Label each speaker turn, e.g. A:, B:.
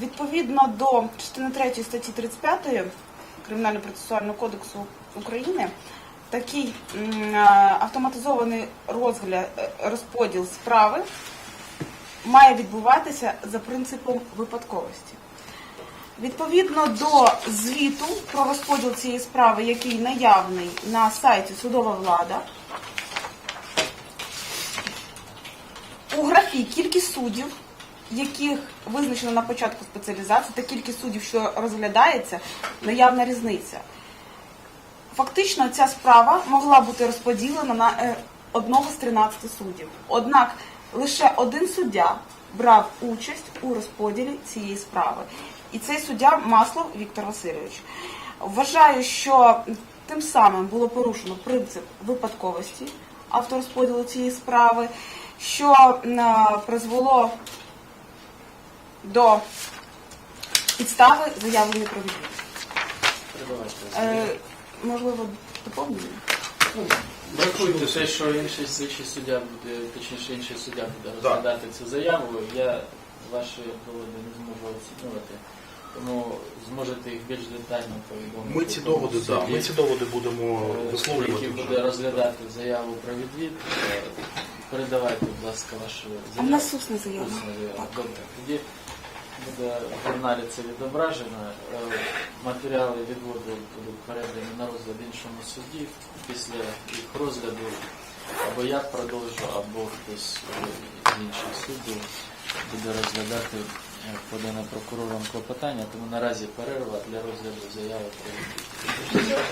A: Відповідно до частини 3 статті 35 Кримінально-процесуального кодексу України такий автоматизований розгляд, е, розподіл справи має відбуватися за принципом випадковості. Відповідно до звіту про розподіл цієї справи, який наявний на сайті Судова влада, у графі кількість суддів, яких визначено на початку спеціалізації, та кількість суддів, що розглядається, наявна різниця. Фактично, ця справа могла бути розподілена на е, одного з 13 суддів. Однак лише один суддя брав участь у розподілі цієї справи. І цей суддя Маслов Віктор Васильович. Вважаю, що тим самим було порушено принцип випадковості авторозподілу цієї справи, що призвело до підстави заявлення про відвід. Е, можливо, доповнення?
B: Врахуйте те, що інший слідчий суддя буде, точніше інший суддя буде
C: Да.
B: розглядати цю заяву. Я ваші доводи не зможу оцінювати, тому зможете їх більш детально повідомити.
C: Ми ці доводи, да, ми ці доводи будемо
B: е,
C: висловлювати.
B: Який
C: вже.
B: буде розглядати заяву про відвід. Е, Передавайте, будь ласка, вашу
A: А в
B: заяву.
A: нас усна заява.
B: Усна заява.
A: Так.
B: Добре. Тоді буде в журналі це відображено. Е, Матеріали відводу будуть передані на розгляд іншому судді. Після їх розгляду або я продовжу, або хтось е, з інших суддів буде розглядати подане прокурором клопотання. Тому наразі перерва для розгляду заяви про.